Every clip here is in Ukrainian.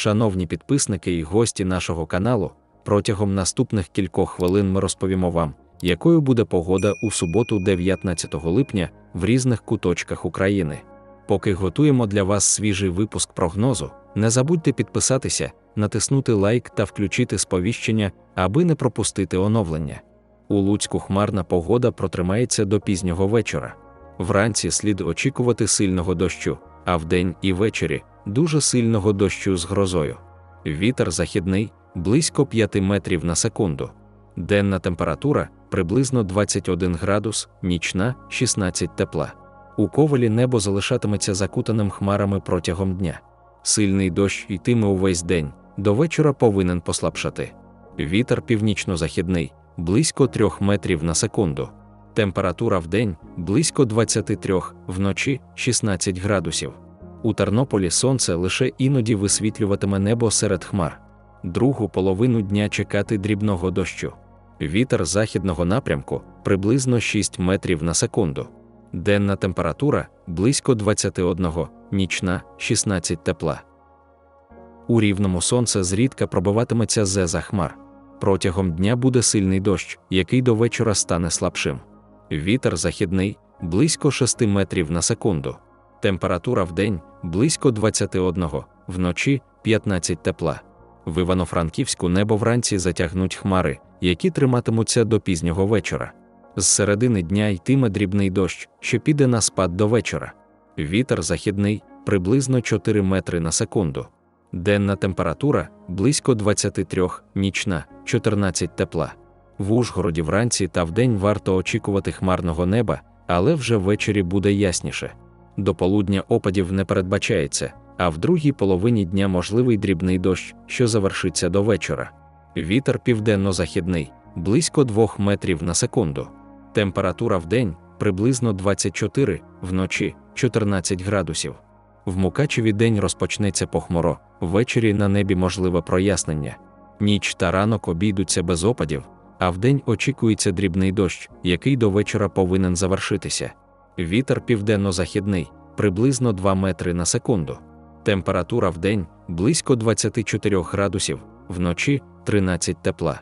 Шановні підписники і гості нашого каналу, протягом наступних кількох хвилин ми розповімо вам, якою буде погода у суботу, 19 липня, в різних куточках України. Поки готуємо для вас свіжий випуск прогнозу, не забудьте підписатися, натиснути лайк та включити сповіщення, аби не пропустити оновлення. У Луцьку хмарна погода протримається до пізнього вечора. Вранці слід очікувати сильного дощу, а вдень і ввечері дуже сильного дощу з грозою. Вітер західний близько 5 метрів на секунду. Денна температура приблизно 21 градус, нічна 16 тепла. У ковалі небо залишатиметься закутаним хмарами протягом дня. Сильний дощ йтиме увесь день, до вечора повинен послабшати. Вітер північно-західний близько 3 метрів на секунду. Температура в день близько 23, вночі 16 градусів. У Тернополі сонце лише іноді висвітлюватиме небо серед хмар. Другу половину дня чекати дрібного дощу. Вітер західного напрямку приблизно 6 метрів на секунду. Денна температура близько 21, нічна 16 тепла. У рівному сонце зрідка пробиватиметься зеза хмар. Протягом дня буде сильний дощ, який до вечора стане слабшим. Вітер західний близько 6 метрів на секунду. Температура в день близько 21, вночі 15 тепла. В Івано-Франківську небо вранці затягнуть хмари, які триматимуться до пізнього вечора. З середини дня йтиме дрібний дощ, що піде на спад до вечора. Вітер західний приблизно 4 метри на секунду. Денна температура близько 23, нічна 14 тепла. В Ужгороді вранці та вдень варто очікувати хмарного неба, але вже ввечері буде ясніше. До полудня опадів не передбачається, а в другій половині дня можливий дрібний дощ, що завершиться до вечора. Вітер південно-західний близько 2 метрів на секунду. Температура в день приблизно 24, вночі 14 градусів. В Мукачеві день розпочнеться похмуро, ввечері на небі можливе прояснення. Ніч та ранок обійдуться без опадів, а вдень очікується дрібний дощ, який до вечора повинен завершитися. Вітер південно-західний приблизно 2 метри на секунду. Температура в день близько 24 градусів, вночі 13 тепла.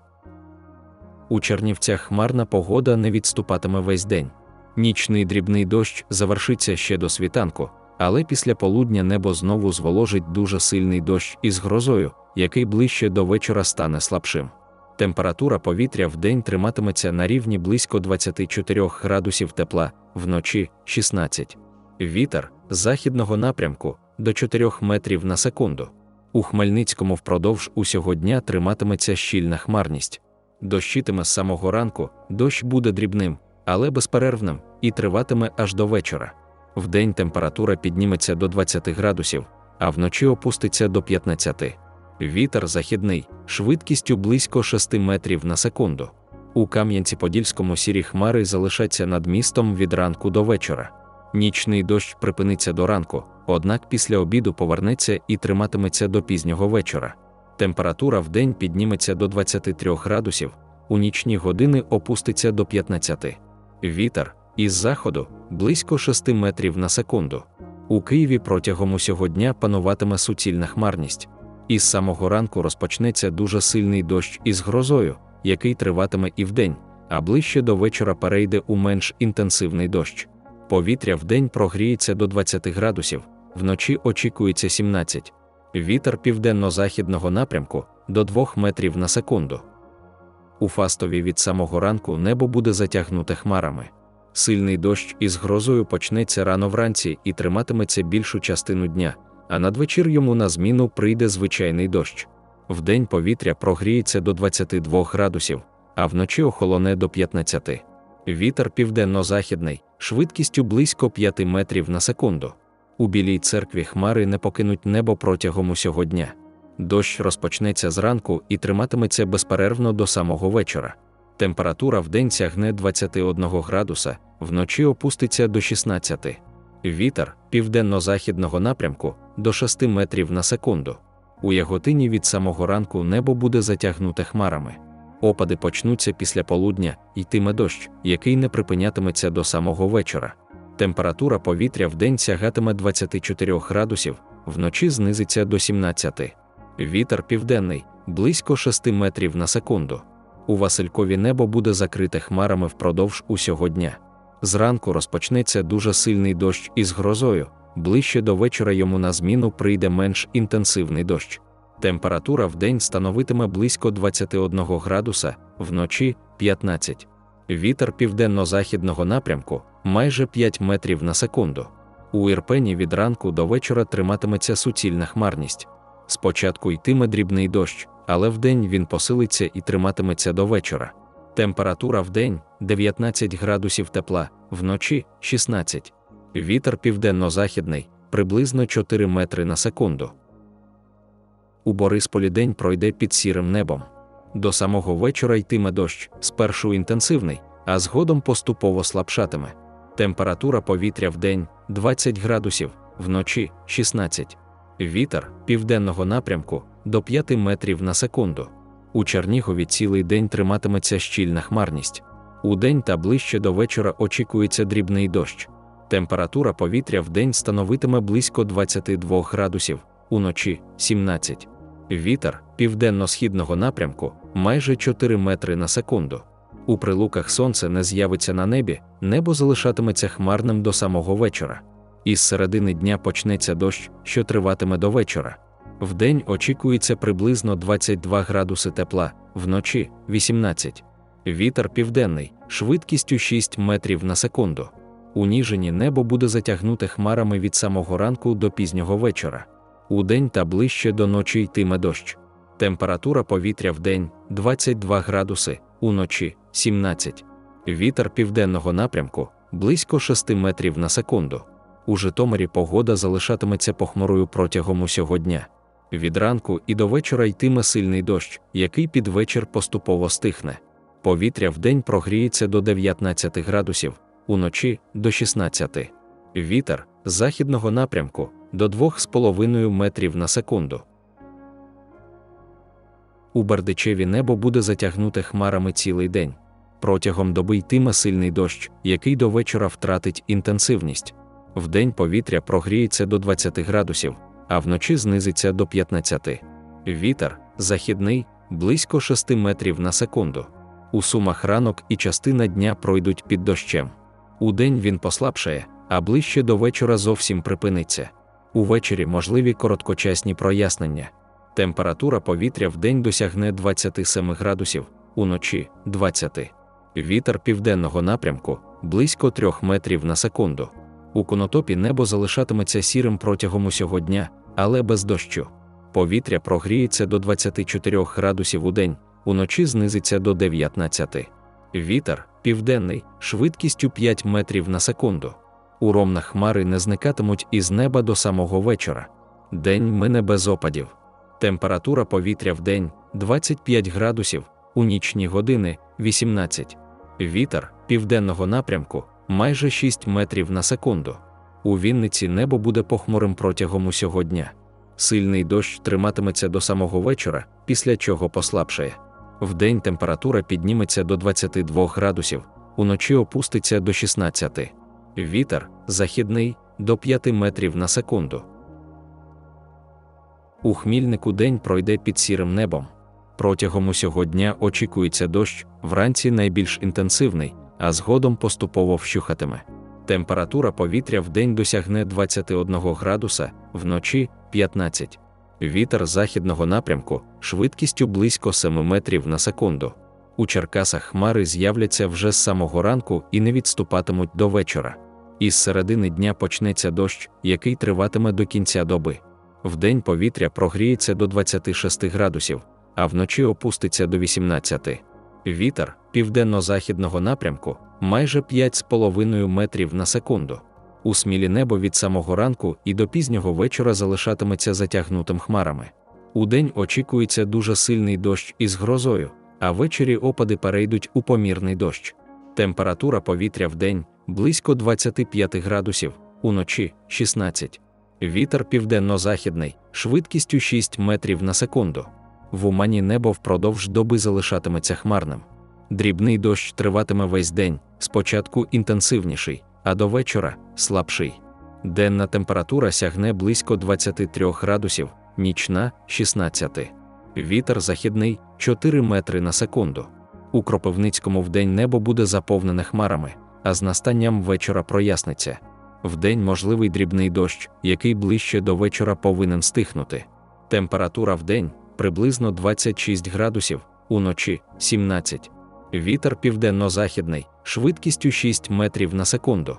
У Чернівцях хмарна погода не відступатиме весь день. Нічний дрібний дощ завершиться ще до світанку, але після полудня небо знову зволожить дуже сильний дощ із грозою, який ближче до вечора стане слабшим. Температура повітря в день триматиметься на рівні близько 24 градусів тепла, вночі 16. Вітер західного напрямку до 4 метрів на секунду. У Хмельницькому впродовж усього дня триматиметься щільна хмарність. Дощитиме з самого ранку, дощ буде дрібним, але безперервним, і триватиме аж до вечора. Вдень температура підніметься до 20 градусів, а вночі опуститься до 15. Вітер західний, швидкістю близько 6 метрів на секунду. У Кам'янці-Подільському сірі хмари залишаться над містом від ранку до вечора. Нічний дощ припиниться до ранку, однак після обіду повернеться і триматиметься до пізнього вечора. Температура в день підніметься до 23 градусів, у нічні години опуститься до 15. Вітер із заходу близько 6 метрів на секунду. У Києві протягом усього дня пануватиме суцільна хмарність. Із самого ранку розпочнеться дуже сильний дощ із грозою, який триватиме і вдень, а ближче до вечора перейде у менш інтенсивний дощ. Повітря вдень прогріється до 20 градусів, вночі очікується 17. Вітер південно-західного напрямку до 2 метрів на секунду. У Фастові від самого ранку небо буде затягнуте хмарами. Сильний дощ із грозою почнеться рано вранці і триматиметься більшу частину дня, а надвечір йому на зміну прийде звичайний дощ. Вдень повітря прогріється до 22 градусів, а вночі охолоне до 15. Вітер південно-західний, швидкістю близько 5 метрів на секунду. У білій церкві хмари не покинуть небо протягом усього дня. Дощ розпочнеться зранку і триматиметься безперервно до самого вечора. Температура вдень сягне 21 градуса, вночі опуститься до 16. Вітер південно-західного напрямку до 6 метрів на секунду. У Яготині від самого ранку небо буде затягнуте хмарами. Опади почнуться після полудня, йтиме дощ, який не припинятиметься до самого вечора. Температура повітря в день сягатиме 24 градусів, вночі знизиться до 17. Вітер південний близько 6 метрів на секунду. У Василькові небо буде закрите хмарами впродовж усього дня. Зранку розпочнеться дуже сильний дощ із грозою, ближче до вечора йому на зміну прийде менш інтенсивний дощ. Температура в день становитиме близько 21 градуса, вночі 15. Вітер південно-західного напрямку майже 5 метрів на секунду. У Ірпені від ранку до вечора триматиметься суцільна хмарність. Спочатку йтиме дрібний дощ, але вдень він посилиться і триматиметься до вечора. Температура в день 19 градусів тепла, вночі 16. Вітер південно-західний приблизно 4 метри на секунду. У Борисполі день пройде під сірим небом. До самого вечора йтиме дощ, спершу інтенсивний, а згодом поступово слабшатиме. Температура повітря в день 20 градусів, вночі 16. Вітер південного напрямку до 5 метрів на секунду. У Чернігові цілий день триматиметься щільна хмарність. У день та ближче до вечора очікується дрібний дощ. Температура повітря в день становитиме близько 22 градусів, уночі 17. Вітер південно-східного напрямку майже 4 метри на секунду. У прилуках сонце не з'явиться на небі, небо залишатиметься хмарним до самого вечора. Із середини дня почнеться дощ, що триватиме до вечора. Вдень очікується приблизно 22 градуси тепла, вночі 18. Вітер південний, швидкістю 6 метрів на секунду. У Ніжині небо буде затягнуте хмарами від самого ранку до пізнього вечора. У день та ближче до ночі йтиме дощ. Температура повітря в день 22 градуси, уночі 17. Вітер південного напрямку близько 6 метрів на секунду. У Житомирі погода залишатиметься похмурою протягом усього дня. Від ранку і до вечора йтиме сильний дощ, який під вечір поступово стихне. Повітря вдень прогріється до 19 градусів, уночі до 16. Вітер західного напрямку до 2,5 метрів на секунду. У Бердичеві небо буде затягнуте хмарами цілий день. Протягом доби йтиме сильний дощ, який до вечора втратить інтенсивність. Вдень повітря прогріється до 20 градусів, а вночі знизиться до 15. Вітер західний близько 6 метрів на секунду. У сумах ранок і частина дня пройдуть під дощем. Удень він послабшає, а ближче до вечора зовсім припиниться. Увечері можливі короткочасні прояснення. Температура повітря вдень досягне 27 градусів, уночі 20. Вітер південного напрямку близько 3 метрів на секунду. У конотопі небо залишатиметься сірим протягом усього дня, але без дощу. Повітря прогріється до 24 градусів у день, уночі знизиться до 19. Вітер південний, швидкістю 5 метрів на секунду. У ромнах хмари не зникатимуть із неба до самого вечора. День мине без опадів. Температура повітря в день 25 градусів, у нічні години 18. Вітер південного напрямку майже 6 метрів на секунду. У Вінниці небо буде похмурим протягом усього дня. Сильний дощ триматиметься до самого вечора, після чого послабшає. Вдень температура підніметься до 22 градусів, уночі опуститься до 16. Вітер західний до 5 метрів на секунду. У хмільнику день пройде під сірим небом. Протягом усього дня очікується дощ, вранці найбільш інтенсивний, а згодом поступово вщухатиме. Температура повітря в досягне 21 градуса, вночі 15. Вітер західного напрямку швидкістю близько 7 метрів на секунду. У Черкасах хмари з'являться вже з самого ранку і не відступатимуть до вечора. Із середини дня почнеться дощ, який триватиме до кінця доби. Вдень повітря прогріється до 26 градусів, а вночі опуститься до 18. Вітер південно-західного напрямку майже 5,5 метрів на секунду. У смілі небо від самого ранку і до пізнього вечора залишатиметься затягнутим хмарами. Удень очікується дуже сильний дощ із грозою, а ввечері опади перейдуть у помірний дощ. Температура повітря в день близько 25 градусів, уночі 16. Вітер південно-західний, швидкістю 6 метрів на секунду. В умані небо впродовж доби залишатиметься хмарним. Дрібний дощ триватиме весь день, спочатку інтенсивніший, а до вечора слабший. Денна температура сягне близько 23 градусів, нічна 16. Вітер західний 4 метри на секунду. У Кропивницькому вдень небо буде заповнене хмарами, а з настанням вечора проясниться. Вдень можливий дрібний дощ, який ближче до вечора повинен стихнути. Температура вдень приблизно 26 градусів, уночі 17. Вітер південно-західний, швидкістю 6 метрів на секунду.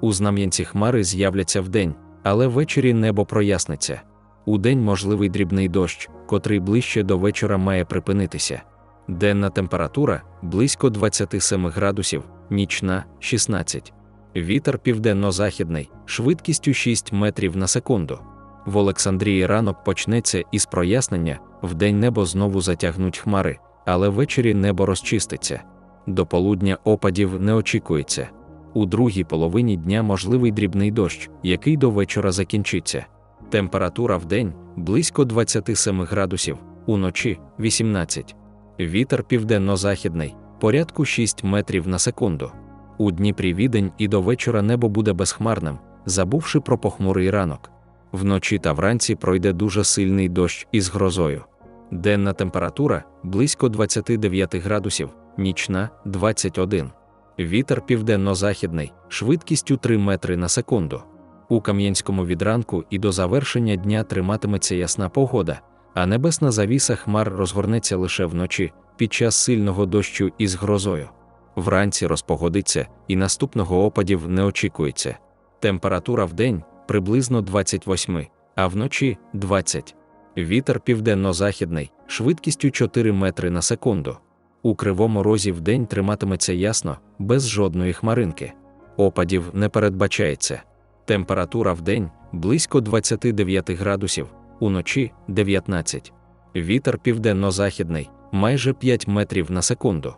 У Знам'янці хмари з'являться вдень, але ввечері небо проясниться. Удень можливий дрібний дощ, котрий ближче до вечора має припинитися. Денна температура близько 27 градусів, нічна 16. Вітер південно-західний, швидкістю 6 метрів на секунду. В Олександрії ранок почнеться із прояснення, вдень небо знову затягнуть хмари, але ввечері небо розчиститься. До полудня опадів не очікується. У другій половині дня можливий дрібний дощ, який до вечора закінчиться. Температура в день близько 27 градусів, уночі 18. Вітер південно-західний, порядку 6 метрів на секунду. У Дніпрі відень і до вечора небо буде безхмарним, забувши про похмурий ранок. Вночі та вранці пройде дуже сильний дощ із грозою. Денна температура близько 29 градусів, нічна 21. Вітер південно-західний, швидкістю 3 метри на секунду. У Кам'янському відранку і до завершення дня триматиметься ясна погода, а небесна завіса хмар розгорнеться лише вночі під час сильного дощу із грозою. Вранці розпогодиться, і наступного опадів не очікується. Температура в день приблизно 28, а вночі 20. Вітер південно-західний, швидкістю 4 метри на секунду. У кривому розі в триматиметься ясно, без жодної хмаринки. Опадів не передбачається. Температура в день близько 29 градусів, уночі 19. Вітер південно-західний, майже 5 метрів на секунду.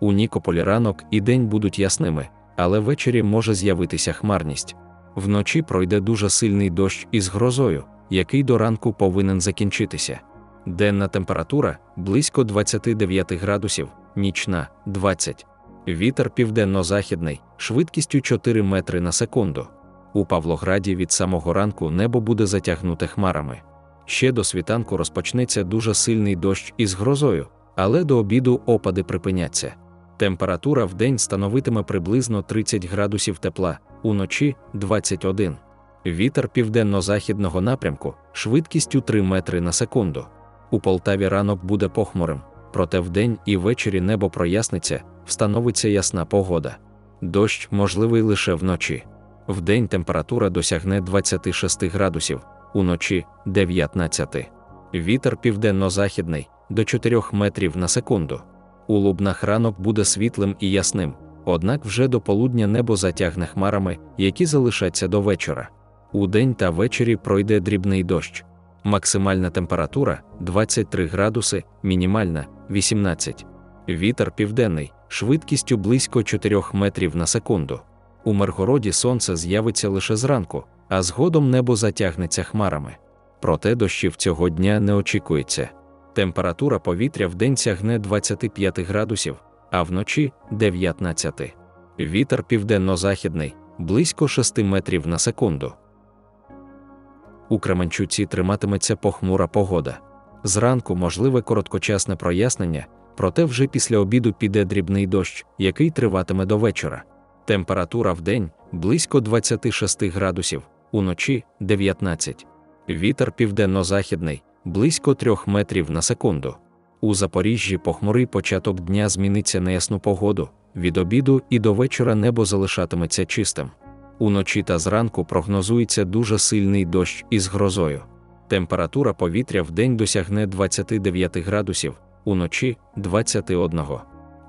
У Нікополі ранок і день будуть ясними, але ввечері може з'явитися хмарність. Вночі пройде дуже сильний дощ із грозою, який до ранку повинен закінчитися. Денна температура близько 29 градусів, нічна 20. Вітер південно-західний, швидкістю 4 метри на секунду. У Павлограді від самого ранку небо буде затягнуте хмарами. Ще до світанку розпочнеться дуже сильний дощ із грозою, але до обіду опади припиняться. Температура в день становитиме приблизно 30 градусів тепла, уночі 21. Вітер південно-західного напрямку швидкістю 3 метри на секунду. У Полтаві ранок буде похмурим, проте вдень і ввечері небо проясниться, встановиться ясна погода. Дощ можливий лише вночі. Вдень температура досягне 26 градусів, уночі 19. Вітер південно-західний до 4 метрів на секунду. У Лубнах ранок буде світлим і ясним, однак вже до полудня небо затягне хмарами, які залишаться до вечора. У день та ввечері пройде дрібний дощ. Максимальна температура 23 градуси, мінімальна 18. Вітер південний, швидкістю близько 4 метрів на секунду. У Миргороді сонце з'явиться лише зранку, а згодом небо затягнеться хмарами. Проте дощів цього дня не очікується. Температура повітря в день сягне 25 градусів, а вночі 19. Вітер південно-західний, близько 6 метрів на секунду. У Кременчуці триматиметься похмура погода. Зранку можливе короткочасне прояснення, проте вже після обіду піде дрібний дощ, який триватиме до вечора. Температура в день близько 26 градусів, уночі 19. Вітер південно-західний, близько 3 метрів на секунду. У Запоріжжі похмурий початок дня зміниться на ясну погоду, від обіду і до вечора небо залишатиметься чистим. Уночі та зранку прогнозується дуже сильний дощ із грозою. Температура повітря в день досягне 29 градусів, уночі 21.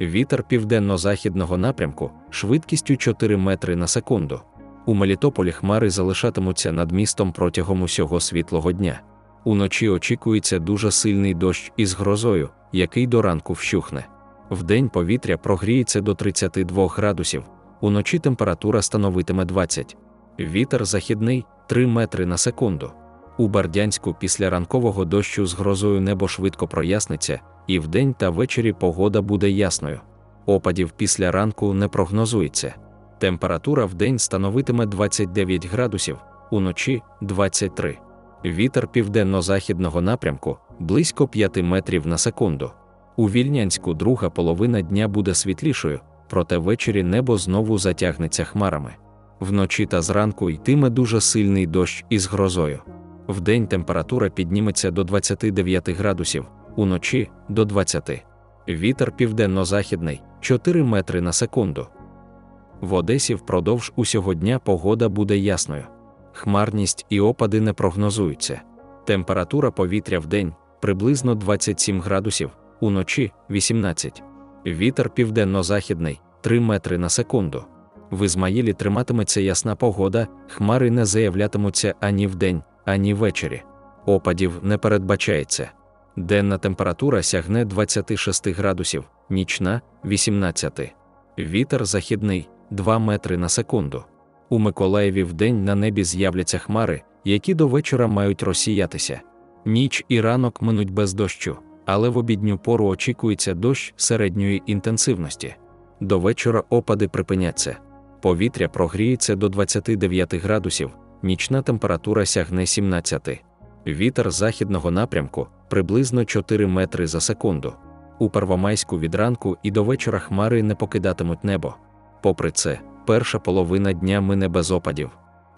Вітер південно-західного напрямку швидкістю 4 метри на секунду. У Мелітополі хмари залишатимуться над містом протягом усього світлого дня. Уночі очікується дуже сильний дощ із грозою, який до ранку вщухне. Вдень повітря прогріється до 32 градусів, уночі температура становитиме 20. Вітер західний 3 метри на секунду. У Бардянську після ранкового дощу з грозою небо швидко проясниться, і вдень та ввечері погода буде ясною. Опадів після ранку не прогнозується. Температура в день становитиме 29 градусів, уночі 23. Вітер південно-західного напрямку близько 5 метрів на секунду. У Вільнянську друга половина дня буде світлішою, проте ввечері небо знову затягнеться хмарами. Вночі та зранку йтиме дуже сильний дощ із грозою. Вдень температура підніметься до 29 градусів, уночі до 20. Вітер південно-західний 4 метри на секунду. В Одесі впродовж усього дня погода буде ясною. Хмарність і опади не прогнозуються. Температура повітря в день приблизно 27 градусів, уночі 18. Вітер південно-західний 3 метри на секунду. В Ізмаїлі триматиметься ясна погода, хмари не заявлятимуться ані вдень, ані ввечері. Опадів не передбачається. Денна температура сягне 26 градусів, нічна 18. Вітер західний 2 метри на секунду. У Миколаєві вдень на небі з'являться хмари, які до вечора мають розсіятися. Ніч і ранок минуть без дощу, але в обідню пору очікується дощ середньої інтенсивності. До вечора опади припиняться. Повітря прогріється до 29 градусів, нічна температура сягне 17. Вітер західного напрямку приблизно 4 метри за секунду. У Первомайську від ранку і до вечора хмари не покидатимуть небо. Попри це, перша половина дня мине без опадів.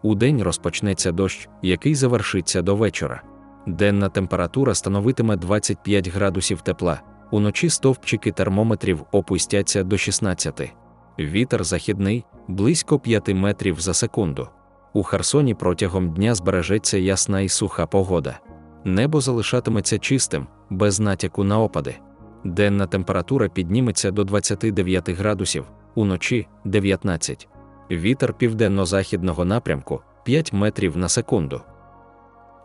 Удень розпочнеться дощ, який завершиться до вечора. Денна температура становитиме 25 градусів тепла, уночі стовпчики термометрів опустяться до 16. Вітер західний близько 5 метрів за секунду. У Херсоні протягом дня збережеться ясна і суха погода. Небо залишатиметься чистим, без натяку на опади. Денна температура підніметься до 29 градусів, уночі 19. Вітер південно-західного напрямку 5 метрів на секунду.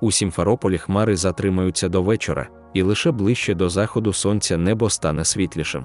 У Сімферополі хмари затримаються до вечора, і лише ближче до заходу сонця небо стане світлішим.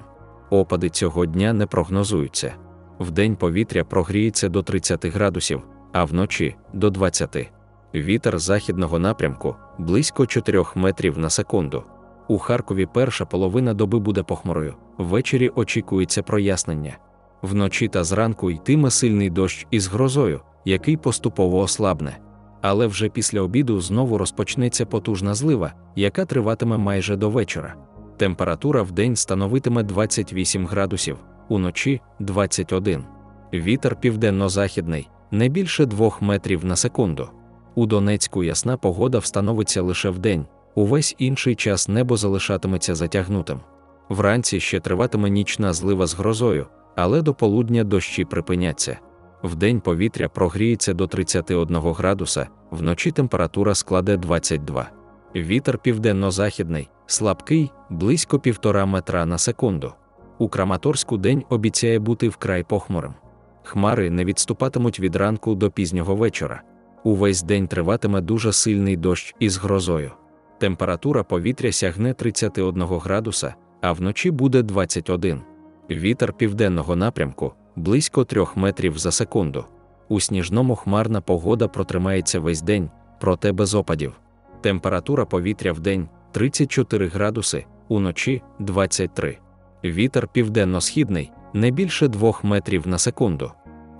Опади цього дня не прогнозуються. Вдень повітря прогріється до 30 градусів, а вночі до 20. Вітер західного напрямку близько 4 метрів на секунду. У Харкові перша половина доби буде похмурою, ввечері очікується прояснення. Вночі та зранку йтиме сильний дощ із грозою, який поступово ослабне. Але вже після обіду знову розпочнеться потужна злива, яка триватиме майже до вечора. Температура в день становитиме 28 градусів, уночі 21. Вітер південно-західний, не більше 2 метрів на секунду. У Донецьку ясна погода встановиться лише вдень, увесь інший час небо залишатиметься затягнутим. Вранці ще триватиме нічна злива з грозою, але до полудня дощі припиняться. Вдень повітря прогріється до 31 градуса, вночі температура складе 22. Вітер південно-західний, слабкий, близько півтора метра на секунду. У Краматорську день обіцяє бути вкрай похмурим. Хмари не відступатимуть від ранку до пізнього вечора. Увесь день триватиме дуже сильний дощ із грозою. Температура повітря сягне 31 градуса, а вночі буде 21. Вітер південного напрямку близько 3 метрів за секунду. У сніжному хмарна погода протримається весь день, проте без опадів. Температура повітря в день 34 градуси, уночі 23. Вітер південно-східний не більше 2 метрів на секунду.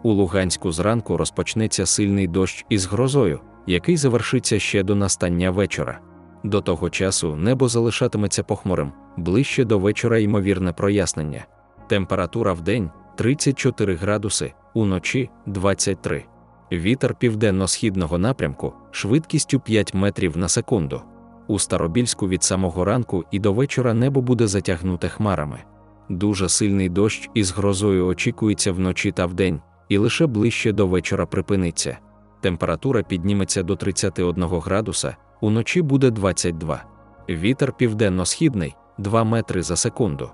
У Луганську зранку розпочнеться сильний дощ із грозою, який завершиться ще до настання вечора. До того часу небо залишатиметься похмурим, ближче до вечора ймовірне прояснення. Температура в день 34 градуси, уночі 23. Вітер південно-східного напрямку швидкістю 5 метрів на секунду. У Старобільську від самого ранку і до вечора небо буде затягнуте хмарами. Дуже сильний дощ із грозою очікується вночі та вдень, і лише ближче до вечора припиниться. Температура підніметься до 31 градуса, уночі буде 22. Вітер південно-східний 2 метри за секунду.